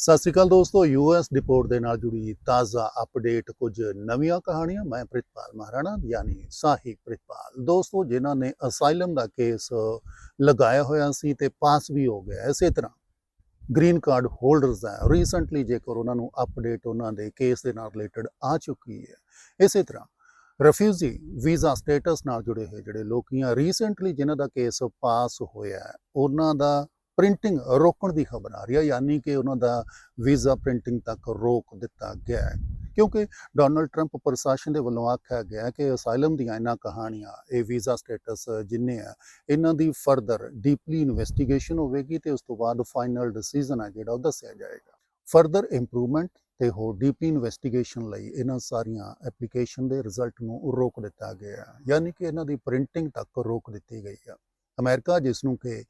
ਸਤਿ ਸ਼੍ਰੀ ਅਕਾਲ ਦੋਸਤੋ US report ਦੇ ਨਾਲ ਜੁੜੀ ਤਾਜ਼ਾ ਅਪਡੇਟ ਕੁਝ ਨਵੀਆਂ ਕਹਾਣੀਆਂ। ਮੈਂ ਪ੍ਰਿਤਪਾਲ ਮਹਾਰਾਣਾ, ਯਾਨੀ ਸਾਹਿਬ ਪ੍ਰਿਤਪਾਲ। ਦੋਸਤੋ, ਜਿਨ੍ਹਾਂ ਨੇ ਅਸਾਈਲਮ ਦਾ ਕੇਸ ਲਗਾਇਆ ਹੋਇਆ ਸੀ ਤੇ ਪਾਸ ਵੀ ਹੋ ਗਿਆ। ਇਸੇ ਤਰ੍ਹਾਂ ਗ੍ਰੀਨ ਕਾਰਡ ਹੋਲਡਰਸ ਹੈ। ਰੀਸੈਂਟਲੀ ਜੇਕਰ ਉਹਨਾਂ ਨੂੰ ਅਪਡੇਟ ਉਹਨਾਂ ਦੇ ਕੇਸ ਦੇ ਨਾਲ ਰਿਲੇਟਡ ਆ ਚੁੱਕੀ ਹੈ। ਇਸੇ ਤਰ੍ਹਾਂ ਰਿਫਿਊਜੀ ਵੀਜ਼ਾ ਸਟੇਟਸ ਨਾਲ ਜੁੜੇ ਹੋਏ ਜਿਹੜੇ ਲੋਕੀਆਂ ਰੀਸੈਂਟਲੀ ਜਿਨ੍ਹਾਂ ਦਾ ਕੇਸ ਪਾਸ ਹੋਇਆ ਉਹਨਾਂ ਦਾ ਪ੍ਰਿੰਟਿੰਗ ਰੋਕਣ ਦੀ ਖਬਰ ਆ ਰਹੀ ਹੈ ਯਾਨੀ ਕਿ ਉਹਨਾਂ ਦਾ ਵੀਜ਼ਾ ਪ੍ਰਿੰਟਿੰਗ ਤੱਕ ਰੋਕ ਦਿੱਤਾ ਗਿਆ ਹੈ। ਕਿਉਂਕਿ ਡੋਨਲਡ ਟਰੰਪ ਪ੍ਰਸ਼ਾਸਨ ਦੇ ਵੱਲੋਂ ਆਖਿਆ ਗਿਆ ਕਿ ਅਸਾਈਲਮ ਦੀਆਂ ਇਹਨਾਂ ਕਹਾਣੀਆਂ, ਇਹ ਵੀਜ਼ਾ ਸਟੇਟਸ ਜਿੰਨੇ ਆ, ਇਹਨਾਂ ਦੀ ਫਰਦਰ ਡੀਪਲੀ ਇਨਵੈਸਟੀਗੇਸ਼ਨ ਹੋਵੇਗੀ ਤੇ ਉਸ ਤੋਂ ਬਾਅਦ ਫਾਈਨਲ ਡਿਸੀਜਨ ਆ ਜਿਹੜਾ ਉਹ ਦੱਸਿਆ ਜਾਏਗਾ। ਫਰਦਰ ਇੰਪਰੂਵਮੈਂਟ ਤੇ ਹੋਰ ਡੀਪਲੀ ਇਨਵੈਸਟੀਗੇਸ਼ਨ ਲਈ ਇਹਨਾਂ ਸਾਰੀਆਂ ਐਪਲੀਕੇਸ਼ਨ ਦੇ ਰਿਜ਼ਲਟ ਨੂੰ ਰੋਕ ਦਿੱਤਾ ਗਿਆ ਯਾਨੀ ਕਿ ਇਹਨਾਂ ਦੀ ਪ੍ਰਿੰਟਿੰਗ ਤੱਕ ਰੋਕ ਦਿੱਤੀ ਗਈ ਆ ਅਮਰੀਕਾ ਜਿਸ ਨੂੰ ਕਿ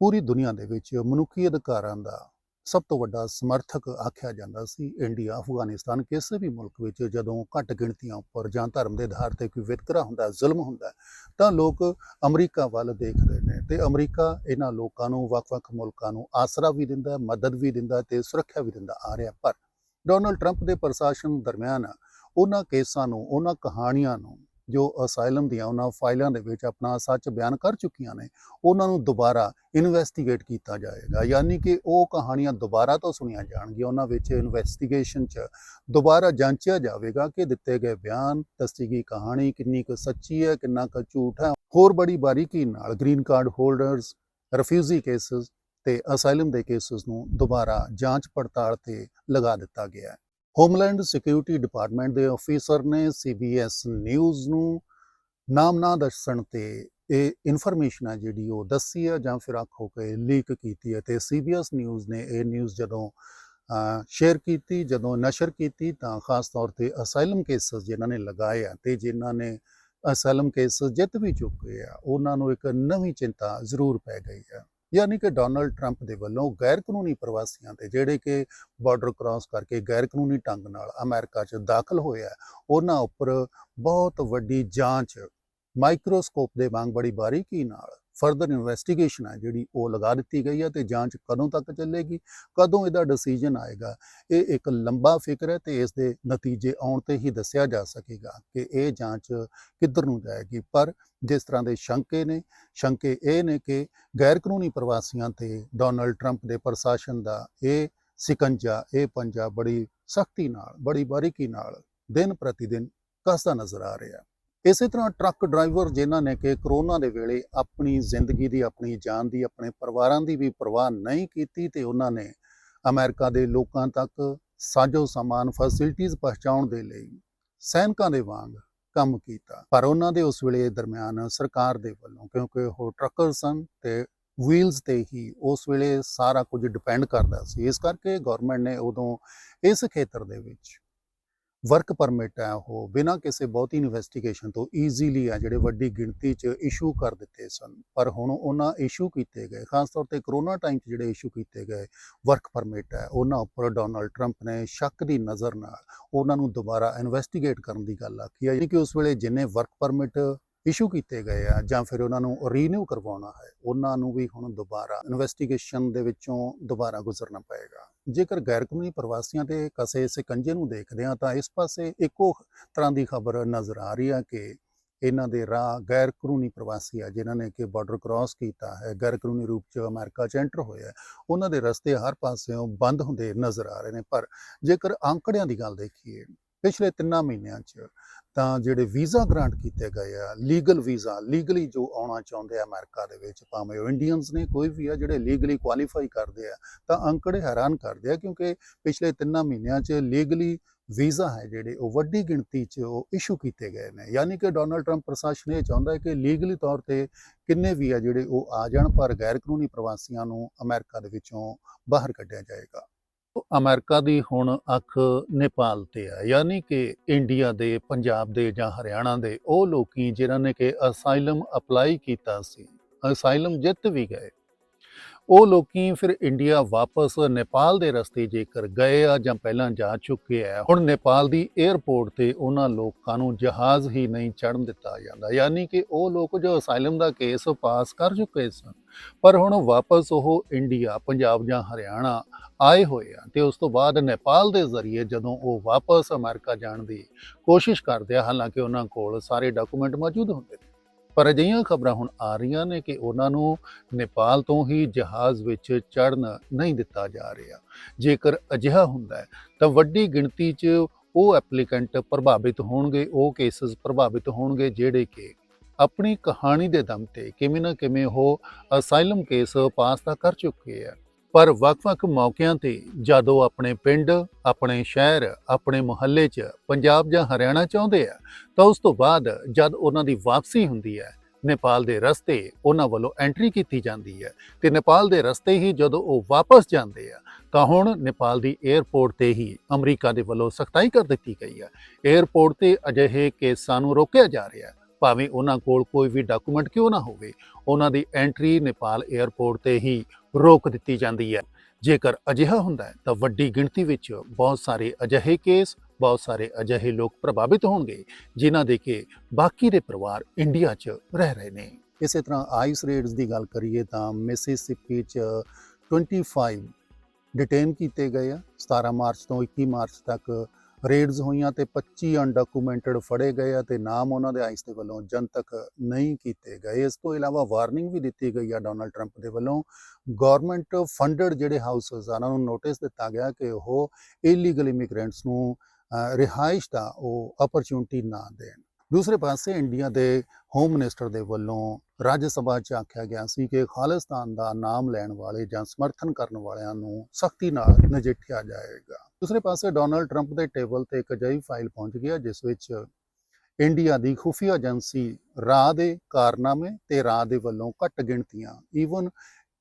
ਪੂਰੀ ਦੁਨੀਆ ਦੇ ਵਿੱਚ ਮਨੁੱਖੀ ਅਧਿਕਾਰਾਂ ਦਾ ਸਭ ਤੋਂ ਵੱਡਾ ਸਮਰਥਕ ਆਖਿਆ ਜਾਂਦਾ ਸੀ। ਇੰਡੀਆ, ਅਫਗਾਨਿਸਤਾਨ ਕਿਸੇ ਵੀ ਮੁਲਕ ਵਿੱਚ ਜਦੋਂ ਘੱਟ ਗਿਣਤੀਆਂ ਉੱਪਰ ਜਾਂ ਧਰਮ ਦੇ ਆਧਾਰ ਤੇ ਕੋਈ ਵਿਤਕਰਾ ਹੁੰਦਾ, ਜ਼ੁਲਮ ਹੁੰਦਾ, ਤਾਂ ਲੋਕ ਅਮਰੀਕਾ ਵੱਲ ਦੇਖਦੇ ਨੇ ਤੇ ਅਮਰੀਕਾ ਇਹਨਾਂ ਲੋਕਾਂ ਨੂੰ, ਵੱਖ-ਵੱਖ ਮੁਲਕਾਂ ਨੂੰ ਆਸਰਾ ਵੀ ਦਿੰਦਾ, ਮਦਦ ਵੀ ਦਿੰਦਾ ਹੈ ਤੇ ਸੁਰੱਖਿਆ ਵੀ ਦਿੰਦਾ ਆ ਰਿਹਾ। ਪਰ ਡੋਨਲਡ ਟਰੰਪ ਦੇ ਪ੍ਰਸ਼ਾਸਨ ਦਰਮਿਆਨ ਉਹਨਾਂ ਕੇਸਾਂ ਨੂੰ, ਉਹਨਾਂ ਕਹਾਣੀਆਂ ਨੂੰ ਜੋ ਅਸਾਈਲਮ ਦੀਆਂ ਉਹਨਾਂ ਫਾਈਲਾਂ ਦੇ ਵਿੱਚ ਆਪਣਾ ਸੱਚ ਬਿਆਨ ਕਰ ਚੁੱਕੀਆਂ ਨੇ, ਉਹਨਾਂ ਨੂੰ ਦੁਬਾਰਾ ਇਨਵੈਸਟੀਗੇਟ ਕੀਤਾ ਜਾਏਗਾ। ਯਾਨੀ ਕਿ ਉਹ ਕਹਾਣੀਆਂ ਦੁਬਾਰਾ ਤੋਂ ਸੁਣੀਆਂ ਜਾਣਗੀਆਂ, ਉਹਨਾਂ ਵਿੱਚ ਇਨਵੈਸਟੀਗੇਸ਼ਨ 'ਚ ਦੁਬਾਰਾ ਜਾਂਚਿਆ ਜਾਵੇਗਾ ਕਿ ਦਿੱਤੇ ਗਏ ਬਿਆਨ, ਦੱਸੀ ਗਈ ਕਹਾਣੀ ਕਿੰਨੀ ਕੁ ਸੱਚੀ ਹੈ, ਕਿੰਨਾ ਕੁ ਝੂਠ ਹੈ। ਹੋਰ ਬੜੀ ਬਾਰੀਕੀ ਨਾਲ green card holders refugee cases ਤੇ ਅਸਾਈਲਮ ਦੇ ਕੇਸਸ ਨੂੰ ਦੁਬਾਰਾ ਜਾਂਚ ਪੜਤਾਲ ਤੇ ਲਗਾ ਦਿੱਤਾ ਗਿਆ ਹੈ। ਹੋਮਲੈਂਡ ਸਿਕਿਉਰਿਟੀ ਡਿਪਾਰਟਮੈਂਟ ਦੇ ਅਫੀਸਰ ਨੇ ਸੀਬੀਐਸ ਨਿਊਜ਼ ਨੂੰ ਨਾਮ ਨਾ ਦੱਸਣ ਤੇ ਇਹ ਇਨਫੋਰਮੇਸ਼ਨ ਹੈ ਜਿਹੜੀ ਉਹ ਦੱਸੀ ਹੈ ਜਾਂ ਫਿਰ ਆਖੋ ਕਿ ਲੀਕ ਕੀਤੀ ਹੈ ਤੇ ਸੀਬੀਐਸ ਨਿਊਜ਼ ਨੇ ਇਹ ਨਿਊਜ਼ ਜਦੋਂ ਸ਼ੇਅਰ ਕੀਤੀ, ਜਦੋਂ ਨਸ਼ਰ ਕੀਤੀ ਤਾਂ ਖਾਸ ਤੌਰ ਤੇ ਅਸਾਈਲਮ ਕੇਸਸ ਜਿਨ੍ਹਾਂ ਨੇ ਲਗਾਏ ਆ ਤੇ ਜਿਨ੍ਹਾਂ ਨੇ ਅਸਾਈਲਮ ਕੇਸਸ ਜਿੱਤ ਵੀ ਚੁੱਕੇ ਆ, ਉਹਨਾਂ ਨੂੰ ਇੱਕ ਨਵੀਂ ਚਿੰਤਾ ਜ਼ਰੂਰ ਪੈ ਗਈ ਹੈ ਯਾਨੀ ਕਿ ਡੋਨਲਡ ਟਰੰਪ ਦੇ ਵੱਲੋਂ ਗੈਰ ਕਾਨੂੰਨੀ ਪ੍ਰਵਾਸੀਆਂ ਤੇ ਜਿਹੜੇ ਕਿ ਬਾਰਡਰ ਕ੍ਰਾਸ ਕਰਕੇ ਗੈਰ ਕਾਨੂੰਨੀ ਢੰਗ ਨਾਲ ਅਮਰੀਕਾ 'ਚ ਦਾਖਲ ਹੋਇਆ ਉਹਨਾਂ ਉੱਪਰ ਬਹੁਤ ਵੱਡੀ ਜਾਂਚ ਮਾਈਕਰੋਸਕੋਪ ਦੇ ਵਾਂਗ ਬੜੀ ਬਾਰੀਕੀ ਨਾਲ ਫਰਦਰ ਇਨਵੈਸਟੀਗੇਸ਼ਨ ਹੈ ਜਿਹੜੀ ਉਹ ਲਗਾ ਦਿੱਤੀ ਗਈ ਹੈ ਤੇ ਜਾਂਚ ਕਦੋਂ ਤੱਕ ਚੱਲੇਗੀ, ਕਦੋਂ ਇਹਦਾ ਡਿਸੀਜਨ ਆਏਗਾ, ਇਹ ਇੱਕ ਲੰਬਾ ਫਿਕਰ ਹੈ ਤੇ ਇਸ ਦੇ ਨਤੀਜੇ ਆਉਣ ਤੇ ਹੀ ਦੱਸਿਆ ਜਾ ਸਕੇਗਾ ਕਿ ਇਹ ਜਾਂਚ ਕਿੱਧਰ ਨੂੰ ਜਾਏਗੀ। ਪਰ ਜਿਸ ਤਰ੍ਹਾਂ ਦੇ ਸ਼ੰਕੇ ਨੇ, ਸ਼ੰਕੇ ਇਹ ਨੇ ਕਿ ਗੈਰ ਕਾਨੂੰਨੀ ਪ੍ਰਵਾਸੀਆਂ ਤੇ ਡੋਨਲਡ ਟਰੰਪ ਦੇ ਪ੍ਰਸ਼ਾਸਨ ਦਾ ਇਹ ਸਿਕੰਜਾ, ਇਹ ਪੰਜਾ ਬੜੀ ਸਖਤੀ ਨਾਲ, ਬੜੀ ਬਾਰੀਕੀ ਨਾਲ ਦਿਨ ਪ੍ਰਤੀ ਦਿਨ ਕੱਸਦਾ ਨਜ਼ਰ ਆ ਰਿਹਾ। ਇਸੇ ਤਰ੍ਹਾਂ ਟਰੱਕ ਡਰਾਈਵਰ ਜਿਨ੍ਹਾਂ ਨੇ ਕਿ ਕਰੋਨਾ ਦੇ ਵੇਲੇ ਆਪਣੀ ਜ਼ਿੰਦਗੀ ਦੀ, ਆਪਣੀ ਜਾਨ ਦੀ, ਆਪਣੇ ਪਰਿਵਾਰਾਂ ਦੀ ਵੀ ਪਰਵਾਹ ਨਹੀਂ ਕੀਤੀ ਤੇ ਉਹਨਾਂ ਨੇ ਅਮਰੀਕਾ ਦੇ ਲੋਕਾਂ ਤੱਕ ਸਾਜੋ ਸਮਾਨ ਫੈਸਿਲਿਟੀਆਂ ਪਹੁੰਚਾਉਣ ਦੇ ਲਈ ਸੈਨਿਕਾਂ ਦੇ ਵਾਂਗ ਕੰਮ ਕੀਤਾ। ਪਰ ਉਹਨਾਂ ਦੇ ਉਸ ਵੇਲੇ ਦਰਮਿਆਨ ਸਰਕਾਰ ਦੇ ਵੱਲੋਂ, ਕਿਉਂਕਿ ਉਹ ਟਰੱਕਰ ਸਨ ਤੇ ਵੀਲਸ ਤੇ ਹੀ ਉਸ ਵੇਲੇ ਸਾਰਾ ਕੁਝ ਡਿਪੈਂਡ ਕਰਦਾ ਸੀ, ਇਸ ਕਰਕੇ ਗਵਰਨਮੈਂਟ ਨੇ ਉਦੋਂ ਇਸ ਖੇਤਰ ਦੇ ਵਿੱਚ ਵਰਕ ਪਰਮਿਟ ਹੈ ਉਹ, ਬਿਨਾਂ ਕਿਸੇ ਬਹੁਤੀ ਇਨਵੈਸਟੀਗੇਸ਼ਨ ਤੋਂ ਈਜ਼ੀਲੀ ਆ ਜਿਹੜੇ ਵੱਡੀ ਗਿਣਤੀ 'ਚ ਇਸ਼ੂ ਕਰ ਦਿੱਤੇ ਸਨ। ਪਰ ਹੁਣ ਉਹਨਾਂ ਇਸ਼ੂ ਕੀਤੇ ਗਏ, ਖਾਸ ਤੌਰ ਤੇ ਕਰੋਨਾ ਟਾਈਮ 'ਚ ਜਿਹੜੇ ਇਸ਼ੂ ਕੀਤੇ ਗਏ ਵਰਕ ਪਰਮਿਟ ਹੈ, ਉਹਨਾਂ ਉੱਪਰ ਡੋਨਲਡ ਟਰੰਪ ਨੇ ਸ਼ੱਕ ਦੀ ਨਜ਼ਰ ਨਾਲ ਉਹਨਾਂ ਨੂੰ ਦੁਬਾਰਾ ਇਨਵੈਸਟੀਗੇਟ ਕਰਨ ਦੀ ਗੱਲ ਆਖੀ ਹੈ। ਯਾਨੀ ਕਿ ਉਸ ਵੇਲੇ ਜਿੰਨੇ ਵਰਕ ਪਰਮਿਟ ਇਸ਼ੂ ਕੀਤੇ ਗਏ ਆ ਜਾਂ ਫਿਰ ਉਹਨਾਂ ਨੂੰ ਰੀਨਿਊ ਕਰਵਾਉਣਾ ਹੈ ਉਹਨਾਂ ਨੂੰ ਵੀ ਹੁਣ ਦੁਬਾਰਾ ਇਨਵੈਸਟੀਗੇਸ਼ਨ ਦੇ ਵਿੱਚੋਂ ਦੁਬਾਰਾ ਗੁਜ਼ਰਨਾ ਪਏਗਾ। ਜੇਕਰ ਗੈਰ ਕਾਨੂੰਨੀ ਪ੍ਰਵਾਸੀਆਂ ਦੇ ਕਸੇ ਸਿਕੰਜੇ ਨੂੰ ਦੇਖਦੇ ਹਾਂ ਤਾਂ ਇਸ ਪਾਸੇ ਇੱਕੋ ਤਰ੍ਹਾਂ ਦੀ ਖਬਰ ਨਜ਼ਰ ਆ ਰਹੀ ਆ ਕਿ ਇਹਨਾਂ ਦੇ ਰਾਹ ਗੈਰ ਕਾਨੂੰਨੀ ਪ੍ਰਵਾਸੀ ਆ ਜਿਨ੍ਹਾਂ ਨੇ ਕਿ ਬਾਰਡਰ ਕ੍ਰਾਸ ਕੀਤਾ ਹੈ ਗੈਰ ਕਾਨੂੰਨੀ ਰੂਪ 'ਚ ਅਮਰੀਕਾ 'ਚ ਐਂਟਰ ਹੋਇਆ ਹੈ, ਉਹਨਾਂ ਦੇ ਰਸਤੇ ਹਰ ਪਾਸਿਓਂ ਬੰਦ ਹੁੰਦੇ ਨਜ਼ਰ ਆ ਰਹੇ ਨੇ ਪਰ ਜੇਕਰ ਅੰਕੜਿਆਂ ਦੀ ਗੱਲ ਦੇਖੀਏ ਪਿਛਲੇ ਤਿੰਨਾਂ ਮਹੀਨਿਆਂ 'ਚ ਤਾਂ ਜਿਹੜੇ ਵੀਜ਼ਾ ਗ੍ਰਾਂਟ ਕੀਤੇ ਗਏ ਆ, ਲੀਗਲ ਵੀਜ਼ਾ, ਲੀਗਲੀ ਜੋ ਆਉਣਾ ਚਾਹੁੰਦੇ ਆ ਅਮਰੀਕਾ ਦੇ ਵਿੱਚ, ਭਾਵੇਂ ਉਹ ਇੰਡੀਅਨਸ ਨੇ ਕੋਈ ਵੀ ਆ ਜਿਹੜੇ ਲੀਗਲੀ ਕੁਆਲੀਫਾਈ ਕਰਦੇ ਆ, ਤਾਂ ਅੰਕੜੇ ਹੈਰਾਨ ਕਰਦੇ ਆ ਕਿਉਂਕਿ ਪਿਛਲੇ ਤਿੰਨਾਂ ਮਹੀਨਿਆਂ 'ਚ ਲੀਗਲੀ ਵੀਜ਼ਾ ਹੈ ਜਿਹੜੇ, ਉਹ ਵੱਡੀ ਗਿਣਤੀ 'ਚ ਉਹ ਇਸ਼ੂ ਕੀਤੇ ਗਏ ਨੇ। ਯਾਨੀ ਕਿ ਡੋਨਲਡ ਟਰੰਪ ਪ੍ਰਸ਼ਾਸਨ ਇਹ ਚਾਹੁੰਦਾ ਹੈ ਕਿ ਲੀਗਲੀ ਤੌਰ ਤੇ ਕਿੰਨੇ ਵੀ ਆ ਜਿਹੜੇ ਉਹ ਆ ਜਾਣ, ਪਰ ਗੈਰ ਕਾਨੂੰਨੀ ਪ੍ਰਵਾਸੀਆਂ ਨੂੰ ਅਮਰੀਕਾ ਦੇ ਵਿੱਚੋਂ ਬਾਹਰ ਕੱਢਿਆ ਜਾਏਗਾ। ਅਮਰੀਕਾ ਦੀ ਹੁਣ ਅੱਖ ਨੇਪਾਲ ਤੇ ਆ। ਯਾਨੀ ਕਿ ਇੰਡੀਆ ਦੇ, ਪੰਜਾਬ ਦੇ ਜਾਂ ਹਰਿਆਣਾ ਦੇ ਉਹ ਲੋਕੀ ਜਿਨ੍ਹਾਂ ਨੇ ਕਿ ਅਸਾਈਲਮ ਅਪਲਾਈ ਕੀਤਾ ਸੀ, ਅਸਾਈਲਮ ਜਿੱਤ ਵੀ ਗਏ। ਉਹ ਲੋਕੀ ਫਿਰ ਇੰਡੀਆ ਵਾਪਸ ਨੇਪਾਲ ਦੇ ਰਸਤੇ ਜੇਕਰ ਗਏ ਆ ਜਾਂ ਪਹਿਲਾਂ ਜਾ ਚੁੱਕੇ ਆ। ਹੁਣ ਨੇਪਾਲ ਦੀ 에ਅਰਪੋਰਟ ਤੇ ਉਹਨਾਂ ਲੋਕਾਂ ਨੂੰ ਜਹਾਜ਼ ਹੀ ਨਹੀਂ ਚੜ੍ਹਨ ਦਿੱਤਾ ਜਾਂਦਾ। ਯਾਨੀ ਕਿ ਉਹ ਲੋਕ ਜੋ ਅਸਾਈਲਮ ਦਾ ਕੇਸ ਪਾਸ ਕਰ ਚੁੱਕੇ ਸਨ, ਪਰ ਹੁਣ ਵਾਪਸ ਉਹ ਇੰਡੀਆ, ਪੰਜਾਬ ਜਾਂ ਹਰਿਆਣਾ ਆਏ ਹੋਏ ਆ ਤੇ ਉਸ ਤੋਂ ਬਾਅਦ ਨੇਪਾਲ ਦੇ ਜ਼ਰੀਏ ਜਦੋਂ ਉਹ ਵਾਪਸ ਅਮਰੀਕਾ ਜਾਣ ਦੀ ਕੋਸ਼ਿਸ਼ ਕਰਦੇ ਆ, ਹਾਲਾਂਕਿ ਉਹਨਾਂ ਕੋਲ ਸਾਰੇ ਡਾਕੂਮੈਂਟ ਮੌਜੂਦ ਹੁੰਦੇ ਪਰ ਅਜਿਹੀਆਂ ਖਬਰਾਂ ਹੁਣ ਆ ਰਹੀਆਂ ਨੇ ਕਿ ਉਹਨਾਂ ਨੂੰ ਨੇਪਾਲ ਤੋਂ ਹੀ ਜਹਾਜ਼ ਵਿੱਚ ਚੜ੍ਹਨ ਨਹੀਂ ਦਿੱਤਾ ਜਾ ਰਿਹਾ। ਜੇਕਰ ਅਜਿਹਾ ਹੁੰਦਾ ਹੈ, ਤਾਂ ਵੱਡੀ ਗਿਣਤੀ 'ਚ ਉਹ ਐਪਲੀਕੈਂਟ ਪ੍ਰਭਾਵਿਤ ਹੋਣਗੇ, ਉਹ ਕੇਸਸ ਪ੍ਰਭਾਵਿਤ ਹੋਣਗੇ ਜਿਹੜੇ ਕਿ ਆਪਣੀ ਕਹਾਣੀ ਦੇ ਦਮ ਤੇ ਕਿਵੇਂ ਨਾ ਕਿਵੇਂ ਉਹ ਅਸਾਈਲਮ ਕੇਸ ਪਾਸ ਤਾਂ ਕਰ ਚੁੱਕੇ ਆ। ਪਰ ਵੱਖ-ਵੱਖ ਮੌਕਿਆਂ ਤੇ ਜਦੋਂ ਆਪਣੇ ਪਿੰਡ, ਆਪਣੇ ਸ਼ਹਿਰ, ਆਪਣੇ ਮੁਹੱਲੇ 'ਚ ਪੰਜਾਬ ਜਾਂ ਹਰਿਆਣਾ ਚਾਹੁੰਦੇ ਆ, ਤਾਂ ਉਸ ਤੋਂ ਬਾਅਦ ਜਦ ਉਹਨਾਂ ਦੀ ਵਾਪਸੀ ਹੁੰਦੀ ਹੈ, ਨੇਪਾਲ ਦੇ ਰਸਤੇ ਉਹਨਾਂ ਵੱਲੋਂ ਐਂਟਰੀ ਕੀਤੀ ਜਾਂਦੀ ਹੈ ਤੇ ਨੇਪਾਲ ਦੇ ਰਸਤੇ ਹੀ ਜਦੋਂ ਉਹ ਵਾਪਸ ਜਾਂਦੇ ਆ, ਤਾਂ ਹੁਣ ਨੇਪਾਲ ਦੀ 에ਅਰਪੋਰਟ ਤੇ ਹੀ ਅਮਰੀਕਾ ਦੇ ਵੱਲੋਂ ਸਖਤਾਈ ਕਰ ਦਿੱਤੀ ਗਈ ਹੈ 에ਅਰਪੋਰਟ ਤੇ ਅਜਿਹੇ ਕੇਸਾਂ ਨੂੰ ਰੋਕਿਆ ਜਾ ਰਿਹਾ ਹੈ। ਭਾਵੇਂ ਉਹਨਾਂ ਕੋਲ ਕੋਈ ਵੀ ਡਾਕੂਮੈਂਟ ਕਿਉਂ ਨਾ ਹੋਵੇ, ਉਹਨਾਂ ਦੀ ਐਂਟਰੀ ਨੇਪਾਲ 에ਅਰਪੋਰਟ ਤੇ ਹੀ ਰੋਕ ਦਿੱਤੀ ਜਾਂਦੀ ਹੈ। ਜੇਕਰ ਅਜਿਹਾ ਹੁੰਦਾ ਹੈ, ਤਾਂ ਵੱਡੀ ਗਿਣਤੀ ਵਿੱਚ ਬਹੁਤ ਸਾਰੇ ਅਜਿਹੇ ਕੇਸ ਬਹੁਤ ਸਾਰੇ ਅਜਿਹੇ ਲੋਕ ਪ੍ਰਭਾਵਿਤ ਹੋਣਗੇ, ਜਿਨ੍ਹਾਂ ਦੇ ਕਿ ਬਾਕੀ ਦੇ ਪਰਿਵਾਰ ਇੰਡੀਆ 'ਚ ਰਹਿ ਰਹੇ ਨੇ। ਇਸੇ ਤਰ੍ਹਾਂ ਆਈਸ ਰੇਡਸ ਦੀ ਗੱਲ ਕਰੀਏ ਤਾਂ ਮਿਸਿਸਿਪੀ 'ਚ 25 ਡਿਟੇਨ ਕੀਤੇ ਗਏ ਆ 17 ਮਾਰਚ ਤੋਂ 21 ਮਾਰਚ ਤੱਕ ਰੇਡਸ ਹੋਈਆਂ ਤੇ 25 ਅਨਡਾਕੂਮੈਂਟਡ ਫੜੇ ਗਏ ਆ ਤੇ ਨਾਮ ਉਹਨਾਂ ਦੇ ਆਈਸ ਦੇ ਵੱਲੋਂ ਜਨਤਕ ਨਹੀਂ ਕੀਤੇ ਗਏ। ਇਸ ਤੋਂ ਇਲਾਵਾ ਵਾਰਨਿੰਗ ਵੀ ਦਿੱਤੀ ਗਈ ਆ ਡੋਨਲਡ ਟਰੰਪ ਦੇ ਵੱਲੋਂ। ਗਵਰਨਮੈਂਟ ਫੰਡਡ ਜਿਹੜੇ ਹਾਊਸਸ ਆ ਉਹਨਾਂ ਨੂੰ ਨੋਟਿਸ ਦਿੱਤਾ ਗਿਆ ਕਿ ਉਹ ਇਲੀਗਲ ਇਮੀਗ੍ਰੈਂਟਸ ਨੂੰ ਰਿਹਾਇਸ਼ ਦਾ ਉਹ ਓਪਰਚੁਨਿਟੀ ਨਾ ਦੇਣ। ਦੂਸਰੇ ਪਾਸੇ ਇੰਡੀਆ ਦੇ ਹੋਮ ਮਿਨਿਸਟਰ ਦੇ ਵੱਲੋਂ ਰਾਜ ਸਭਾ 'ਚ ਆਖਿਆ ਗਿਆ ਸੀ ਕਿ ਖਾਲਿਸਤਾਨ ਦਾ ਨਾਮ ਲੈਣ ਵਾਲੇ ਜਾਂ ਸਮਰਥਨ ਕਰਨ ਵਾਲਿਆਂ ਨੂੰ ਸਖਤੀ ਨਾਲ ਨਜਿੱਠਿਆ ਜਾਏਗਾ। ਦੂਸਰੇ ਪਾਸੇ ਡੋਨਲਡ ਟਰੰਪ ਦੇ ਟੇਬਲ ਤੇ ਇੱਕ ਅਜਿਹੀ ਫਾਈਲ ਪਹੁੰਚ ਗਈ ਜਿਸ ਵਿੱਚ ਇੰਡੀਆ ਦੀ ਖੁਫੀਆ ਏਜੰਸੀ ਰਾਹ ਦੇ ਕਾਰਨਾਮੇ ਤੇ ਰਾਹ ਦੇ ਵੱਲੋਂ ਘੱਟ ਗਿਣਤੀਆਂ ਈਵਨ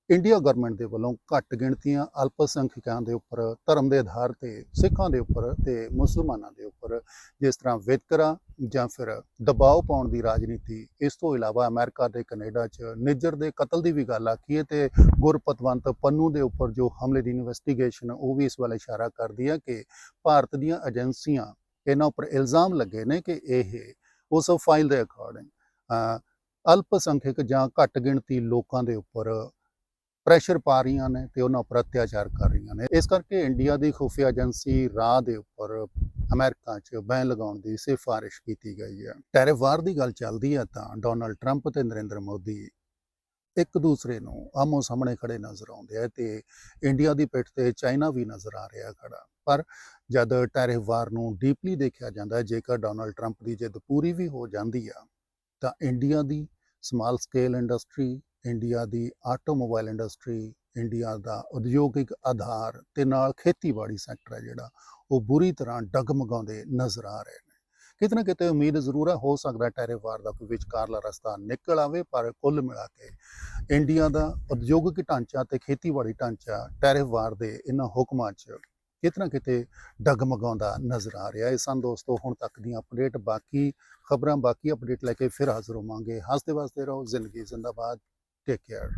ਇੰਡੀਆ ਗਵਰਨਮੈਂਟ ਦੇ ਵੱਲੋਂ ਘੱਟ ਗਿਣਤੀਆਂ ਅਲਪਸੰਖਿਅਕਾਂ ਦੇ ਉੱਪਰ, ਧਰਮ ਦੇ ਆਧਾਰ ਤੇ, ਸਿੱਖਾਂ ਦੇ ਉੱਪਰ ਤੇ ਮੁਸਲਮਾਨਾਂ ਦੇ ਉੱਪਰ ਜਿਸ ਤਰ੍ਹਾਂ ਵਿਤਕਰਾ ਜਾਂ ਫਿਰ ਦਬਾਅ ਪਾਉਣ ਦੀ ਰਾਜਨੀਤੀ, ਇਸ ਤੋਂ ਇਲਾਵਾ ਅਮਰੀਕਾ ਤੇ ਕੈਨੇਡਾ 'ਚ ਨਿੱਜਰ ਦੇ ਕਤਲ ਦੀ ਵੀ ਗੱਲ ਆਖੀਏ ਤੇ ਗੁਰਪਤਵੰਤ ਪੰਨੂ ਦੇ ਉੱਪਰ ਜੋ ਹਮਲੇ ਦੀ ਇਨਵੈਸਟੀਗੇਸ਼ਨ ਉਹ ਵੀ ਇਸ ਵੱਲ ਇਸ਼ਾਰਾ ਕਰਦੀ ਹੈ ਕਿ ਭਾਰਤ ਦੀਆਂ ਏਜੰਸੀਆਂ ਇਹਨਾਂ ਉੱਪਰ ਇਲਜ਼ਾਮ ਲੱਗੇ ਨੇ ਕਿ ਇਹ ਉਸ ਫਾਈਲ ਦੇ ਅਕੋਰਡਿੰਗ ਅਲਪਸੰਖਿਅਕ ਜਾਂ ਘੱਟ ਗਿਣਤੀ ਲੋਕਾਂ ਦੇ ਉੱਪਰ ਪ੍ਰੈਸ਼ਰ ਪਾ ਰਹੀਆਂ ਨੇ ਤੇ ਉਹਨਾਂ ਉੱਪਰ ਅਤਿਆਚਾਰ ਕਰ ਰਹੀਆਂ ਨੇ। ਇਸ ਕਰਕੇ ਇੰਡੀਆ ਦੀ ਖੁਫੀਆ ਏਜੰਸੀ ਰਾਹ ਦੇ ਉੱਪਰ ਅਮਰੀਕਾ 'ਚ ਬੈਨ ਲਗਾਉਣ ਦੀ ਸਿਫਾਰਿਸ਼ ਕੀਤੀ ਗਈ ਹੈ। ਟੈਰਿਫ ਵਾਰ ਦੀ ਗੱਲ ਚੱਲਦੀ ਹੈ ਤਾਂ ਡੋਨਲਡ ਟਰੰਪ ਤੇ ਨਰਿੰਦਰ ਮੋਦੀ ਇੱਕ ਦੂਸਰੇ ਨੂੰ ਆਮੋ ਸਾਹਮਣੇ ਖੜੇ ਨਜ਼ਰ ਆਉਂਦੇ ਆ ਤੇ ਇੰਡੀਆ ਦੀ ਪਿੱਠ ਤੇ ਚਾਈਨਾ ਵੀ ਨਜ਼ਰ ਆ ਰਿਹਾ ਖੜਾ। ਪਰ ਜਦ ਟੈਰਿਫ ਵਾਰ ਨੂੰ ਡੀਪਲੀ ਦੇਖਿਆ ਜਾਂਦਾ, ਜੇਕਰ ਡੋਨਲਡ ਟਰੰਪ ਦੀ ਜਿੱਦ ਪੂਰੀ ਵੀ ਹੋ ਜਾਂਦੀ ਆ, ਤਾਂ ਇੰਡੀਆ ਦੀ ਸਮਾਲ ਸਕੇਲ ਇੰਡਸਟਰੀ ਇੰਡੀਆ ਦੀ ਆਟੋਮੋਬਾਈਲ ਇੰਡਸਟਰੀ, ਇੰਡੀਆ ਦਾ ਉਦਯੋਗਿਕ ਆਧਾਰ ਤੇ ਨਾਲ ਖੇਤੀਬਾੜੀ ਸੈਕਟਰ ਹੈ ਜਿਹੜਾ, ਉਹ ਬੁਰੀ ਤਰ੍ਹਾਂ ਡਗਮਗਾਉਂਦੇ ਨਜ਼ਰ ਆ ਰਹੇ ਨੇ। ਕਿਤੇ ਨਾ ਕਿਤੇ ਉਮੀਦ ਜ਼ਰੂਰ ਹੈ, ਹੋ ਸਕਦਾ ਟੈਰਿਫ ਵਾਰ ਦਾ ਕੋਈ ਵਿਚਕਾਰਲਾ ਰਸਤਾ ਨਿਕਲ ਆਵੇ, ਪਰ ਕੁੱਲ ਮਿਲਾ ਕੇ ਇੰਡੀਆ ਦਾ ਉਦਯੋਗਿਕ ਢਾਂਚਾ ਤੇ ਖੇਤੀਬਾੜੀ ਢਾਂਚਾ ਟੈਰਿਫ ਵਾਰ ਦੇ ਇਹਨਾਂ ਹੁਕਮਾਂ 'ਚ ਕਿਤੇ ਨਾ ਕਿਤੇ ਡਗਮਗਾਉਂਦਾ ਨਜ਼ਰ ਆ ਰਿਹਾ ਹੈ। ਸਨ ਦੋਸਤੋ, ਹੁਣ ਤੱਕ ਦੀਆਂ ਅਪਡੇਟ ਬਾਕੀ ਖਬਰਾਂ, ਬਾਕੀ ਅਪਡੇਟ ਲੈ ਕੇ ਫਿਰ ਹਾਜ਼ਰ ਹੋਵਾਂਗੇ। ਹੱਸਦੇ ਵਸਦੇ ਰਹੋ, ਜ਼ਿੰਦਗੀ ਜ਼ਿੰਦਾਬਾਦ। take care.